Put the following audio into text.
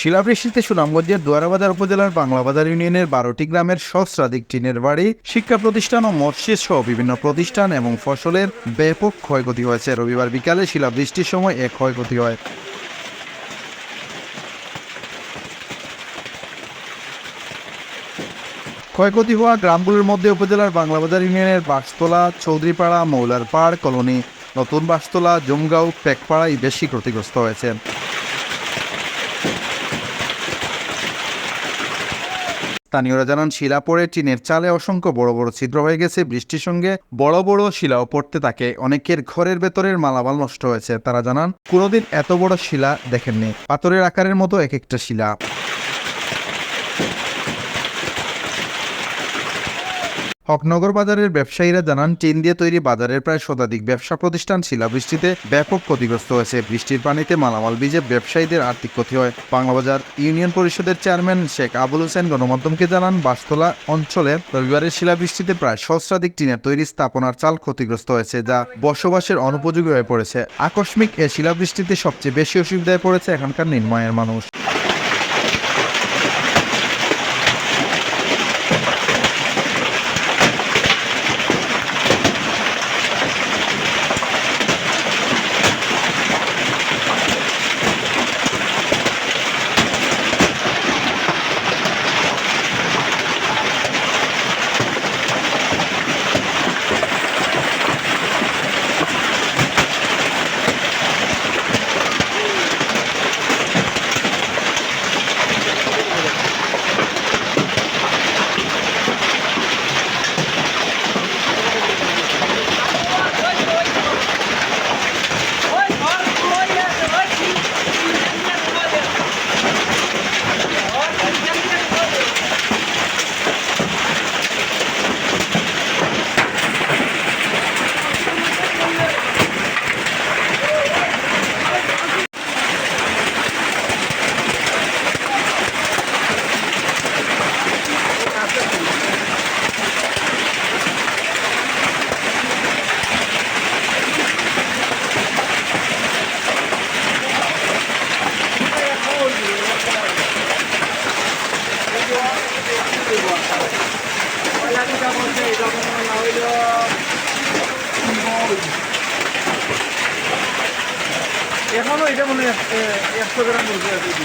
শিলাবৃষ্টিতে সুনামগঞ্জের দোয়ারাবাজার উপজেলার বাংলাবাজার ইউনিয়নের বারোটি গ্রামের সহস্রাধিক টিনের বাড়ি, শিক্ষা প্রতিষ্ঠান ও মসজিদ সহ বিভিন্ন প্রতিষ্ঠান এবং ফসলের ব্যাপক ক্ষয়ক্ষতি হয়েছে। রবিবার বিকালে শিলাবৃষ্টির সময় এক ক্ষয়ক্ষতি হয়। ক্ষয়ক্ষতি হওয়া গ্রামগুলোর মধ্যে উপজেলার বাংলাবাজার ইউনিয়নের বাসতলা চৌধুরীপাড়া, মৌলার পাড়, কলোনি, নতুন বাসতলা জমগাঁও পেকপাড়াই বেশি ক্ষতিগ্রস্ত হয়েছে। স্থানীয়রা জানান শিলা পড়ে টিনের চালে অসংখ্য বড় বড় ছিদ্র হয়ে গেছে, বৃষ্টির সঙ্গে বড় বড় শিলাও পড়তে থাকে। অনেকের ঘরের ভেতরের মালামাল নষ্ট হয়েছে। তারা জানান, কোনোদিন এত বড় শিলা দেখেননি। পাথরের আকারের মতো এক একটা শিলা। হকনগর বাজারের ব্যবসায়ীরা জানান টিন দিয়ে তৈরি বাজারের প্রায় শতাধিক ব্যবসা প্রতিষ্ঠান শিলাবৃষ্টিতে ব্যাপক ক্ষতিগ্রস্ত হয়েছে। বৃষ্টির পানিতে মালামাল ভিজে ব্যবসায়ীদের আর্থিক ক্ষতি হয়। বাংলাবাজার ইউনিয়ন পরিষদের চেয়ারম্যান শেখ আবুল হোসেন গণমাধ্যমকে জানান, বাসতলা অঞ্চলে রবিবারের শিলাবৃষ্টিতে প্রায় সহস্রাধিক টিনের তৈরি স্থাপনার চাল ক্ষতিগ্রস্ত হয়েছে, যা বসবাসের অনুপযোগী হয়ে পড়েছে। আকস্মিক এ শিলাবৃষ্টিতে সবচেয়ে বেশি অসুবিধায় পড়েছে এখানকার নির্মাণের মানুষ। এখনও এটা মনে হয় একশো গ্রাম আর কি